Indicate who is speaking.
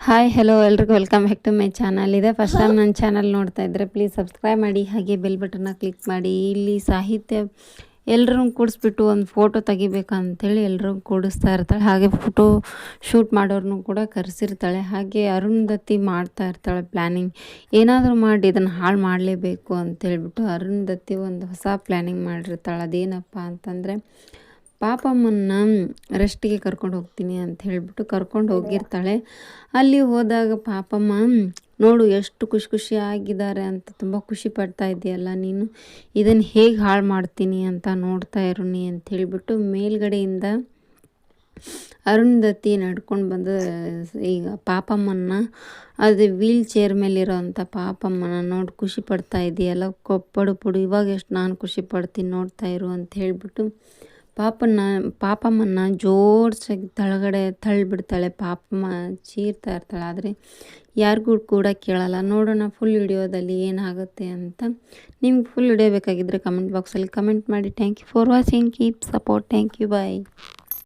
Speaker 1: Hi hello ಎಲ್ರಿಗೂ. Welcome back to my channel ಇದೆ first time ನನ್ನ ಚಾನಲ್ ನೋಡ್ತಾ ಇದ್ದರೆ ಪ್ಲೀಸ್ ಸಬ್ಸ್ಕ್ರೈಬ್ ಮಾಡಿ, ಹಾಗೆ ಬೆಲ್ ಬಟನ್ನ ಕ್ಲಿಕ್ ಮಾಡಿ. ಇಲ್ಲಿ ಸಾಹಿತ್ಯ ಎಲ್ಲರೂ ಕೂಡಿಸ್ಬಿಟ್ಟು ಒಂದು ಫೋಟೋ ತೆಗಿಬೇಕಂತೇಳಿ ಎಲ್ಲರೂ ಕೂಡಿಸ್ತಾ ಇರ್ತಾಳೆ. ಹಾಗೆ ಫೋಟೋ ಶೂಟ್ ಮಾಡೋರ್ನು ಕೂಡ ಕರೆಸಿರ್ತಾಳೆ. ಹಾಗೆ ಅರುಂಧತಿ ಮಾಡ್ತಾ ಇರ್ತಾಳೆ ಪ್ಲ್ಯಾನಿಂಗ್ ಏನಾದರೂ ಮಾಡಿ, ಇದನ್ನು ಹಾಳು ಮಾಡಲೇಬೇಕು ಅಂತೇಳ್ಬಿಟ್ಟು ಅರುಂಧತಿ ಒಂದು ಹೊಸ ಪ್ಲ್ಯಾನಿಂಗ್ ಮಾಡಿರ್ತಾಳೆ. ಅದೇನಪ್ಪ ಅಂತಂದರೆ ಪಾಪಮ್ಮನ್ನ ರೆಸ್ಟಿಗೆ ಕರ್ಕೊಂಡು ಹೋಗ್ತೀನಿ ಅಂತ ಹೇಳಿಬಿಟ್ಟು ಕರ್ಕೊಂಡು ಹೋಗಿರ್ತಾಳೆ. ಅಲ್ಲಿ ಹೋದಾಗ ಪಾಪಮ್ಮ, ನೋಡು ಎಷ್ಟು ಖುಷಿ ಖುಷಿಯಾಗಿದ್ದಾರೆ ಅಂತ ತುಂಬ ಖುಷಿ ಪಡ್ತಾ ಇದೆಯಲ್ಲ ನೀನು? ಇದನ್ನು ಹೇಗೆ ಹಾಳು ಮಾಡ್ತೀನಿ ಅಂತ ನೋಡ್ತಾ ಇರೋನಿ ಅಂತ ಹೇಳಿಬಿಟ್ಟು ಮೇಲ್ಗಡೆಯಿಂದ ಅರುಂಧತಿ ನಡ್ಕೊಂಡು ಬಂದು, ಈಗ ಪಾಪಮ್ಮನ ಅದು ವೀಲ್ ಚೇರ್ ಮೇಲಿರೋವಂಥ ಪಾಪಮ್ಮನ ನೋಡಿ ಖುಷಿ ಪಡ್ತಾ ಇದೆಯಲ್ಲ, ಕೊಪ್ಪಡು ಪುಡು, ಇವಾಗ ಎಷ್ಟು ನಾನು ಖುಷಿ ಪಡ್ತೀನಿ ನೋಡ್ತಾ ಇರು ಅಂತ ಹೇಳಿಬಿಟ್ಟು ಪಾಪನ್ನ ಪಾಪಮ್ಮನ ಜೋರ್ಸಾಗಿ ತಳಗಡೆ ತಳ್ಳಿಬಿಡ್ತಾಳೆ ಪಾಪಮ್ಮ, ಚೀರ್ತಾ ಇರ್ತಾಳೆ. ಆದರೆ ಯಾರಿಗೂ ಕೂಡ ಕೇಳಲ್ಲ. ನೋಡೋಣ ಫುಲ್ ವಿಡಿಯೋದಲ್ಲಿ ಏನಾಗುತ್ತೆ ಅಂತ. ನಿಮ್ಗೆ ಫುಲ್ ವಿಡಿಯೋ ಬೇಕಾಗಿದ್ದರೆ ಕಮೆಂಟ್ ಬಾಕ್ಸಲ್ಲಿ ಕಮೆಂಟ್ ಮಾಡಿ. Thank you for watching keep support thank you bye